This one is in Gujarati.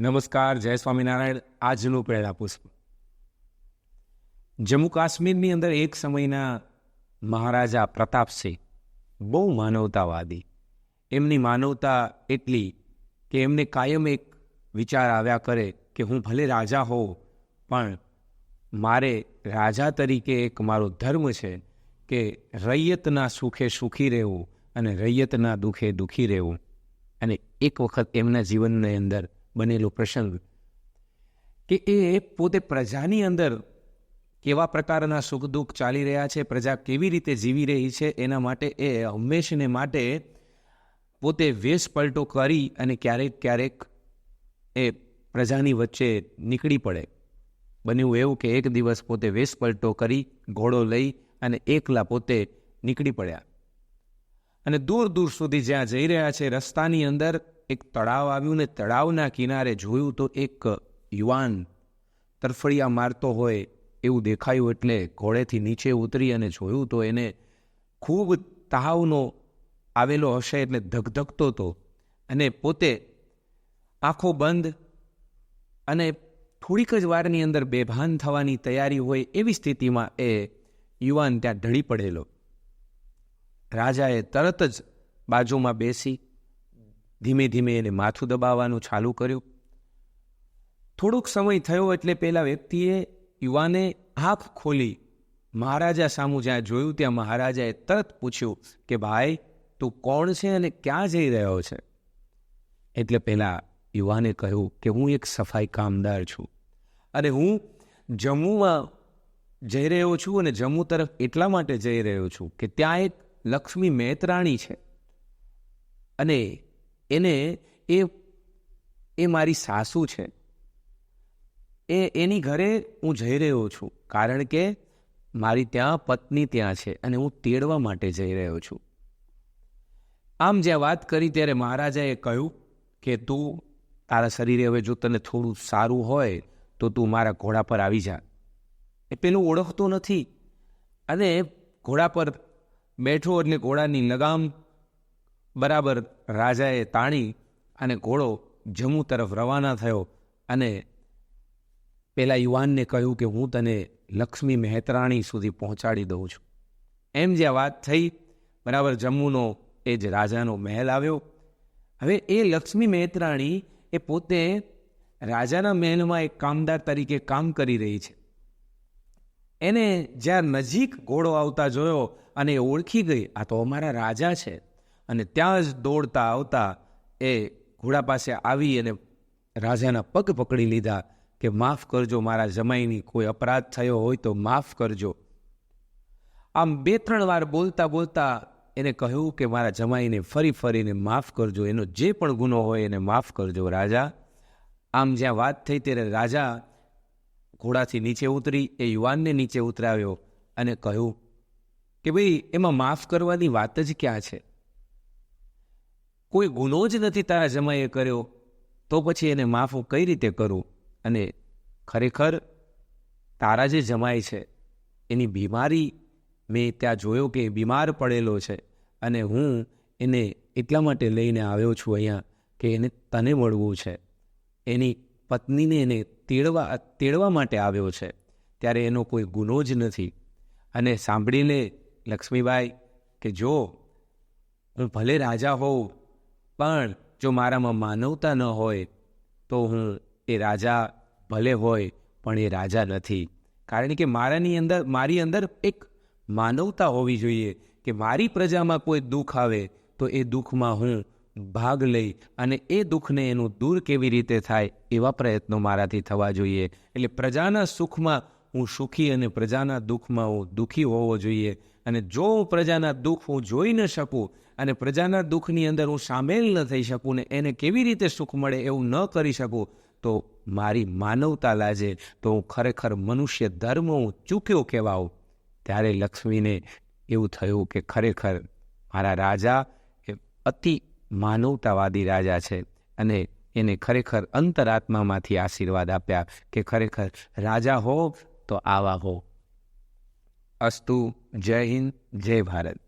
નમસ્કાર, જય સ્વામિનારાયણ. આજનું પહેલા પુષ્પ. જમ્મુ કાશ્મીરની અંદર એક સમયના મહારાજા પ્રતાપસિંહ બહુ માનવતાવાદી. એમની માનવતા એટલી કે એમને કાયમ એક વિચાર આવ્યા કરે કે હું ભલે રાજા હોઉં, પણ મારે રાજા તરીકે એક મારો ધર્મ છે કે રૈયતના સુખે સુખી રહેવું અને રૈયતના દુઃખે દુઃખી રહેવું. અને એક વખત એમના જીવનની અંદર બનેલો પ્રસંગ કે એ પોતે પ્રજાની અંદર કેવા પ્રકારના સુખ દુઃખ ચાલી રહ્યા છે, પ્રજા કેવી રીતે જીવી રહી છે, એના માટે એ હંમેશને માટે પોતે વેશ પલટો કરી અને ક્યારેક ક્યારેક એ પ્રજાની વચ્ચે નીકળી પડે. બન્યું એવું કે એક દિવસ પોતે વેશ પલટો કરી, ઘોડો લઈ અને એકલા પોતે નીકળી પડ્યા. અને દૂર દૂર સુધી જ્યાં જઈ રહ્યા છે, રસ્તાની અંદર એક તળાવ આવ્યું ને તળાવના કિનારે જોયું તો એક યુવાન તરફડિયા મારતો હોય એવું દેખાયું એટલે ઘોડેથી નીચે ઉતરી અને જોયું તો એને ખૂબ તાવનો આવેલો હશે એટલે ધગધગતો હતો અને પોતે આંખો બંધ અને થોડીક જ વારની અંદર બેભાન થવાની તૈયારી હોય એવી સ્થિતિમાં એ યુવાન ત્યાં ઢળી પડેલો. રાજાએ તરત જ બાજુમાં બેસી ધીમે ધીમે એને માથું દબાવવાનું ચાલુ કર્યું. થોડોક સમય થયો એટલે પેલા વ્યક્તિએ યુવાને આંખ ખોલી મહારાજા સામું જ્યાં જોયું ત્યાં મહારાજાએ તરત પૂછ્યું કે, ભાઈ, તું કોણ છે અને ક્યાં જઈ રહ્યો છે? એટલે પહેલાં યુવાને કહ્યું કે, હું એક સફાઈ કામદાર છું અને હું જમ્મુમાં જઈ રહ્યો છું અને જમ્મુ તરફ એટલા માટે જઈ રહ્યો છું કે ત્યાં એક લક્ષ્મી મહેતરાણી છે. અને એને એ એ મારી સાસુ છે. એ, એની ઘરે હું જઈ રહ્યો છું, કારણ કે મારી ત્યાં પત્ની ત્યાં છે અને હું તેડવા માટે જઈ રહ્યો છું. આમ જ્યાં વાત કરી ત્યારે મહારાજાએ કહ્યું કે, તું તારા શરીરે હવે જો તને થોડું સારું હોય, તો તું મારા ઘોડા પર આવી જા. એ પેલું ઓળખતો નથી. અને ઘોડા પર બેઠો એટલે ઘોડાની લગામ બરાબર રાજાએ તાણી અને ઘોડો જમ્મુ તરફ રવાના થયો અને પેલા યુવાનને કહ્યું કે હું તને લક્ષ્મી મહેતરાણી સુધી પહોંચાડી દઉં છું. એમ જે વાત થઈ, બરાબર જમ્મુનો એ જ રાજાનો મહેલ આવ્યો. હવે એ લક્ષ્મી મહેતરાણી એ પોતે રાજાના મહેલમાં એક કામદાર તરીકે કામ કરી રહી છે. એને જ્યાં નજીક ઘોડો આવતા જોયો અને એ ઓળખી ગઈ, આ તો અમારા રાજા છે. અને ત્યાં જ દોડતા આવતા એ ઘોડા પાસે આવી અને રાજાના પગ પકડી લીધા કે, માફ કરજો, મારા જમાઈની કોઈ અપરાધ થયો હોય તો માફ કરજો. આમ બે ત્રણ વાર બોલતા બોલતા એને કહ્યું કે, મારા જમાઈને ફરી ફરીને માફ કરજો. એનો જે પણ ગુનો હોય એને માફ કરજો, રાજા. આમ જ્યાં વાત થઈ ત્યારે રાજા ઘોડાથી નીચે ઉતરી, એ યુવાનને નીચે ઉતરાવ્યો અને કહ્યું કે, ભાઈ, એમાં માફ કરવાની વાત જ ક્યાં છે? કોઈ ગુનો જ નથી તારા જમાઈએ કર્યો, તો પછી એને માફ કઈ રીતે કરું? અને ખરેખર તારા જે જમાય છે, એની બીમારી મેં ત્યાં જોયો કે બીમાર પડેલો છે અને હું એને એટલા માટે લઈને આવ્યો છું અહીંયા કે એને તને મળવું છે. એની પત્નીને એને તેડવા તેડવા માટે આવ્યો છે, ત્યારે એનો કોઈ ગુનો જ નથી. અને સાંભળીને લક્ષ્મીબાઈ કે જો હું ભલે રાજા હોઉં પણ જો મારામાં માનવતા ન હોય, તો હું એ રાજા ભલે હોય, પણ એ રાજા નથી. કારણ કે મારાની અંદર, મારી અંદર એક માનવતા હોવી જોઈએ કે મારી પ્રજામાં કોઈ દુઃખ આવે, તો એ દુઃખમાં હું ભાગ લઈ અને એ દુઃખને એનું દૂર કેવી રીતે થાય એવા પ્રયત્નો મારાથી થવા જોઈએ. એટલે પ્રજાના સુખમાં હું સુખી અને પ્રજાના દુઃખમાં હું દુઃખી હોવો જોઈએ અને જો હું પ્રજાના દુઃખ હું જોઈ ન શકું અને પ્રજાના દુઃખની અંદર હું સામેલ ન થઈ શકું ને એને કેવી રીતે સુખ મળે એવું ન કરી શકું, તો મારી માનવતા લાજે, તો હું ખરેખર મનુષ્ય ધર્મ હું ચૂક્યો કહેવાઉં. ત્યારે લક્ષ્મીને એવું થયું કે ખરેખર મારા રાજા એ અતિ માનવતાવાદી રાજા છે અને એને ખરેખર અંતરાત્મામાંથી આશીર્વાદ આપ્યા કે ખરેખર રાજા હો તો આવા હો. અસ્તુ જય હિન્દ જય ભારત.